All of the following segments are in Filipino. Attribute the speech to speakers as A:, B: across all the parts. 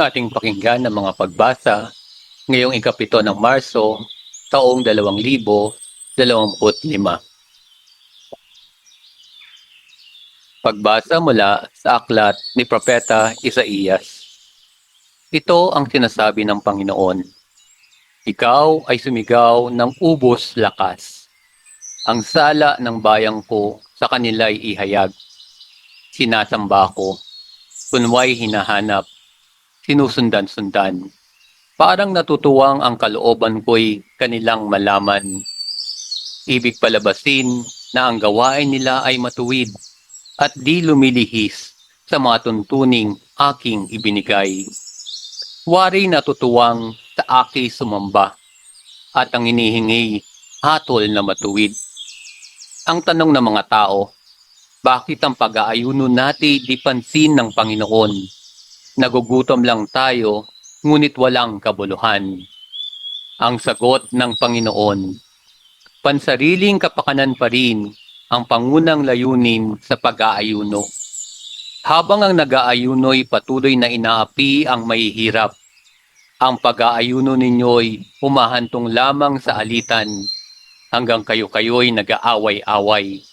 A: ating pakinggan ng mga pagbasa ngayong ikapito ng Marso, taong 2025. Pagbasa mula sa aklat ni Propeta Isaías. Ito ang sinasabi ng Panginoon. Ikaw ay sumigaw ng ubos lakas. Ang sala ng bayang ko sa kanila'y ihayag. Sinasamba ko. Kunway hinahanap. Sinusundan-sundan. Parang natutuwang ang kalooban ko'y kanilang malaman. Ibig palabasin na ang gawain nila ay matuwid at di lumilihis sa mga tuntuning aking ibinigay. Wari natutuwang sa aki sumamba at ang inihingi hatol na matuwid. Ang tanong ng mga tao, bakit ang pag-aayuno natin di pansin ng Panginoon? Nagugutom lang tayo, ngunit walang kabuluhan. Ang sagot ng Panginoon, pansariling kapakanan pa rin ang pangunang layunin sa pag-aayuno. Habang ang nag-aayuno'y patuloy na inaapi ang mahihirap, ang pag-aayuno ninyo'y humahantong lamang sa alitan hanggang kayo-kayo'y nag-aaway-away.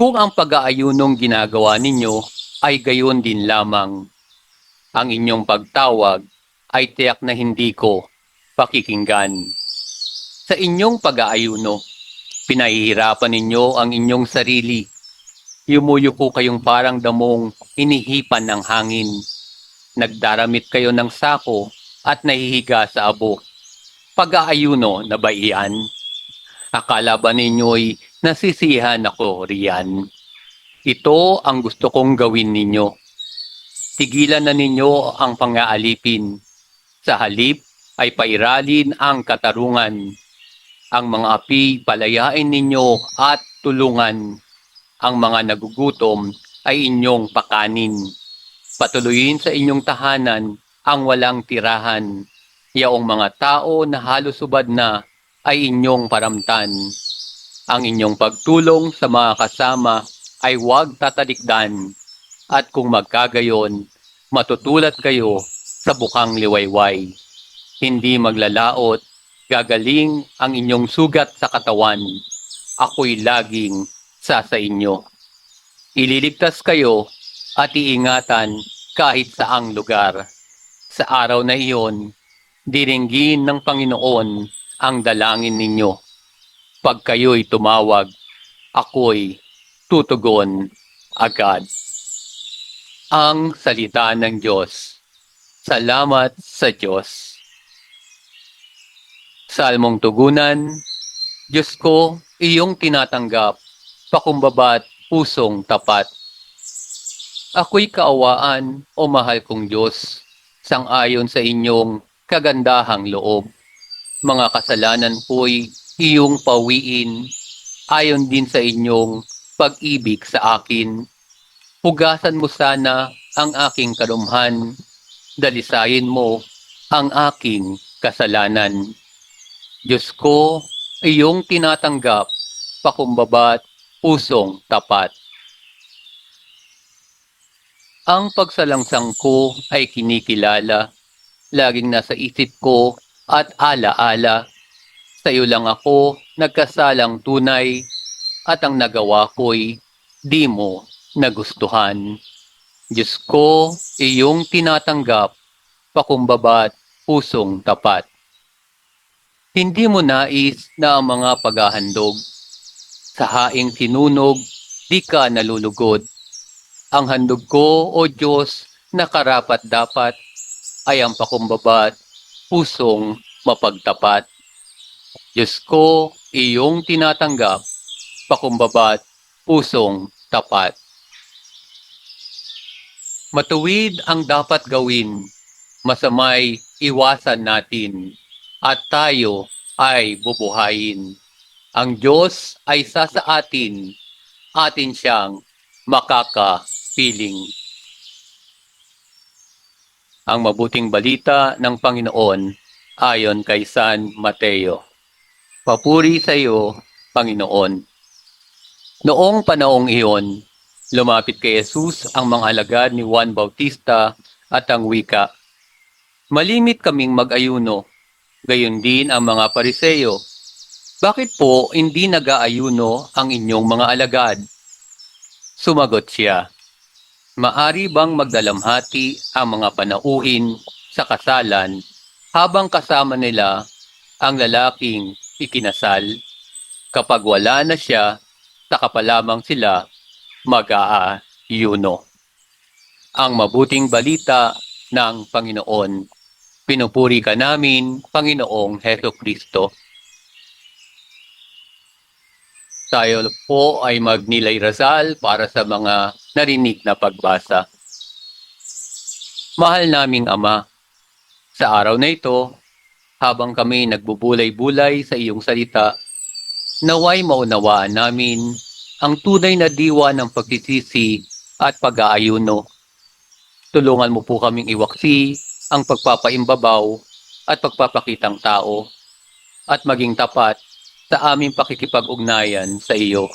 A: Kung ang pag-aayunong ginagawa ninyo ay gayon din lamang, ang inyong pagtawag ay tiyak na hindi ko pakikinggan. Sa inyong pag-aayuno, pinahihirapan ninyo ang inyong sarili. Yumuyuko kayong parang damong inihipan ng hangin. Nagdaramit kayo ng sako at nahihiga sa abo. Pag-aayuno na ba iyan? Akala ba ninyo'y nasisiyahan ako riyan? Ito ang gusto kong gawin ninyo. Tigilan na ninyo ang pang-aalipin. Sa halip ay pairalin ang katarungan. Ang mga api palayain ninyo at tulungan. Ang mga nagugutom ay inyong pakanin. Patuloyin sa inyong tahanan ang walang tirahan. Yaong mga tao na halos subad na ay inyong paramtan. Ang inyong pagtulong sa mga kasama ay huwag tatalikdan. At kung magkagayon, matutulat kayo sa bukang liwayway. Hindi maglalaot, gagaling ang inyong sugat sa katawan. Ako'y laging sa sa inyo. Ililigtas kayo at iingatan kahit saang lugar. Sa araw na iyon, diringgin ng Panginoon ang dalangin ninyo. Pag kayo'y tumawag, ako'y tutugon agad. Ang salita ng Diyos. Salamat sa Diyos. Salmong tugunan, Diyos ko, iyong tinatanggap, pakumbaba't pusong tapat. Ako'y kaawaan o mahal kong Diyos, sangayon sa inyong kagandahang loob. Mga kasalanan ko'y iyong pawiin, ayon din sa inyong pag-ibig sa akin. Hugasan mo sana ang aking kalumhan, dalisayin mo ang aking kasalanan. Diyos ko, iyong tinatanggap, pakumbaba't pusong tapat. Ang pagsalangsang ko ay kinikilala, laging nasa isip ko at ala-ala. Sa iyo lang ako nagkasalang tunay at ang nagawa ko'y di mo nagustuhan. Diyos ko, iyong tinatanggap, pakumbaba't pusong tapat. Hindi mo nais na ang mga paghahandog. Sa haing sinunog, di ka nalulugod. Ang handog ko, O Diyos, na karapat dapat ay ang pakumbaba't pusong mapagtapat. Diyos ko, iyong tinatanggap, pakumbaba't pusong tapat. Matuwid ang dapat gawin, masamay iwasan natin, at tayo ay bubuhayin. Ang Diyos ay sa sa atin, atin siyang makakapiling. Ang mabuting balita ng Panginoon ayon kay San Mateo. Papuri sa iyo, Panginoon. Noong panahong iyon, lumapit kay Jesus ang mga alagad ni Juan Bautista at ang wika, Malimit kaming mag-ayuno, gayon din ang mga pariseyo. Bakit po hindi nag-aayuno ang inyong mga alagad? Sumagot siya, Maari bang magdalamhati ang mga panauhin sa kasalan habang kasama nila ang lalaking ikinasal? Kapag wala na siya, saka pa lamang sila mag-aayuno. Ang mabuting balita ng Panginoon. Pinupuri ka namin, Panginoong Heso Kristo. Tayo po ay magnilay rasal para sa mga narinig na pagbasa. Mahal naming Ama, sa araw na ito, habang kami nagbubulay-bulay sa iyong salita, naway maunawaan namin ang tunay na diwa ng pagsisisi at pag-aayuno. Tulungan mo po kaming iwaksi ang pagpapaimbabaw at pagpapakitang tao at maging tapat sa aming pakikipag-ugnayan sa iyo.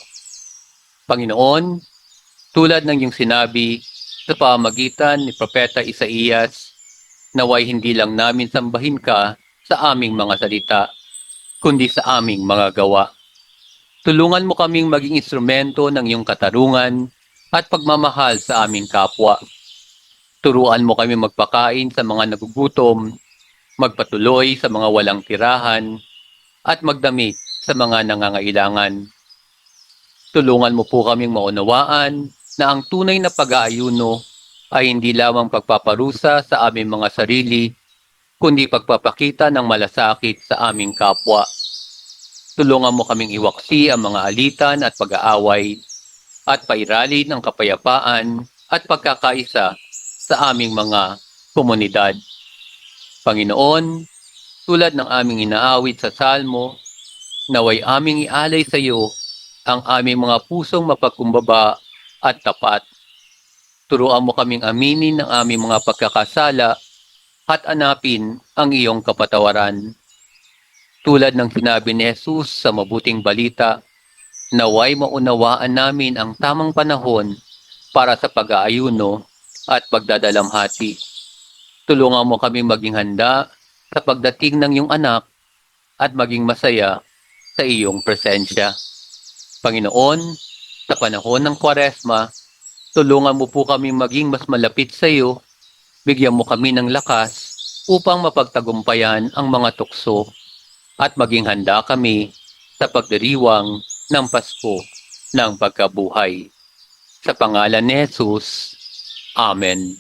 A: Panginoon, tulad ng iyong sinabi sa pamagitan ni Propeta Isaías, naway hindi lang namin sambahin ka sa aming mga salita, kundi sa aming mga gawa. Tulungan mo kaming maging instrumento ng iyong katarungan at pagmamahal sa aming kapwa. Turuan mo kami magpakain sa mga nagugutom, magpatuloy sa mga walang tirahan, at magdamit sa mga nangangailangan. Tulungan mo po kaming maunawaan na ang tunay na pag-aayuno ay hindi lamang pagpaparusa sa aming mga sarili, kundi pagpapakita ng malasakit sa aming kapwa. Tulungan mo kaming iwaksi ang mga alitan at pag-aaway at pairali ng kapayapaan at pagkakaisa sa aming mga komunidad. Panginoon, tulad ng aming inaawit sa salmo, naway aming ialay sa iyo ang aming mga pusong mapagkumbaba at tapat. Turuan mo kaming aminin ang aming mga pagkakasala at anapin ang iyong kapatawaran. Tulad ng sinabi ni Jesus sa mabuting balita, naway maunawaan namin ang tamang panahon para sa pag-aayuno at pagdadalamhati. Tulungan mo kami maging handa sa pagdating ng iyong anak at maging masaya sa iyong presensya. Panginoon, sa panahon ng kwaresma, tulungan mo po kami maging mas malapit sa iyo, bigyan mo kami ng lakas upang mapagtagumpayan ang mga tukso at maging handa kami sa pagdiriwang ng Pasko ng pagkabuhay. Sa pangalan ni Jesus, Amen.